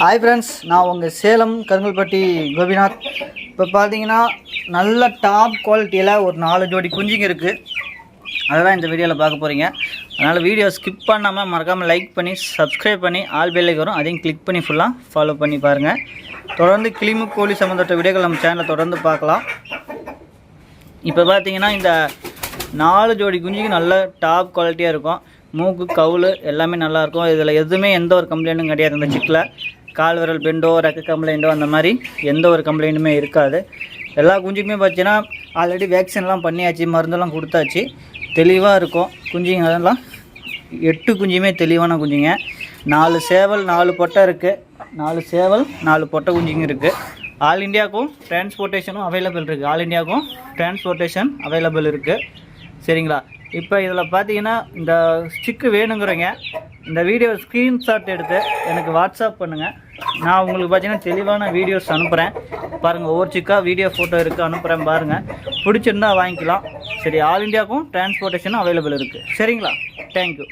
Hi friends நான் உங்கள் சேலம் கருங்கல்பட்டி கோபிநாத். இப்போ பார்த்தீங்கன்னா நல்ல டாப் குவாலிட்டியில் ஒரு நாலு ஜோடி குஞ்சுங்க இருக்குது அதெல்லாம் இந்த வீடியோவில் பார்க்க போகிறீங்க அதனால் வீடியோ ஸ்கிப் பண்ணாமல் மறக்காமல் லைக் பண்ணி சப்ஸ்கிரைப் பண்ணி ஆல் பெல்லைக்கு வரும் அதையும் கிளிக் பண்ணி ஃபுல்லாக ஃபாலோ பண்ணி பாருங்கள் தொடர்ந்து கிளிமு கோழி சம்மந்தப்பட்ட வீடியோக்கள் நம்ம சேனலில் தொடர்ந்து பார்க்கலாம். இப்போ பார்த்தீங்கன்னா இந்த நாலு ஜோடி குஞ்சுக்கு நல்ல டாப் குவாலிட்டியாக இருக்கும். மூக்கு கவுல் எல்லாமே நல்லாயிருக்கும் இதில் எதுவுமே எந்த ஒரு கம்ப்ளைண்ட்டும் கிடையாது. இந்த சிக்கில் கால் விரல் பெண்டோ ரெக்க கம்ப்ளைண்ட்டோ அந்த மாதிரி எந்த ஒரு கம்ப்ளைண்ட்டுமே இருக்காது. எல்லா குஞ்சுக்குமே பார்த்தீங்கன்னா ஆல்ரெடி வேக்சின்லாம் பண்ணியாச்சு மருந்தெல்லாம் கொடுத்தாச்சு. தெளிவாக இருக்கும். குஞ்சுங்க அதெல்லாம் எட்டு குஞ்சுமே தெளிவான குஞ்சுங்க. நாலு சேவல் நாலு பொட்டை இருக்குது நாலு சேவல் நாலு பொட்டை குஞ்சுங்க இருக்குது ஆல் இந்தியாவுக்கும் டிரான்ஸ்போர்ட்டேஷனும் அவைலபிள் இருக்குது ஆல் இந்தியாவுக்கும் டிரான்ஸ்போர்ட்டேஷன் அவைலபிள் இருக்குது சரிங்களா? இப்போ இதில் பார்த்தீங்கன்னா இந்த ஸ்டிக்கு வேணுங்கிறீங்க இந்த வீடியோ ஸ்க்ரீன்ஷாட் எடுத்து எனக்கு வாட்ஸ்அப் பண்ணுங்கள் நான் உங்களுக்கு பார்த்தீங்கன்னா தெளிவான வீடியோஸ் அனுப்புகிறேன் பாருங்கள் ஒவ்வொரு சிக்காக வீடியோ ஃபோட்டோ இருக்குது அனுப்புகிறேன் பாருங்கள் பிடிச்சிருந்தா வாங்கிக்கலாம். சரி ஆல் இந்தியாவுக்கும் டிரான்ஸ்போர்ட்டேஷனும் அவைலபிள் இருக்குது சரிங்களா? தேங்க்யூ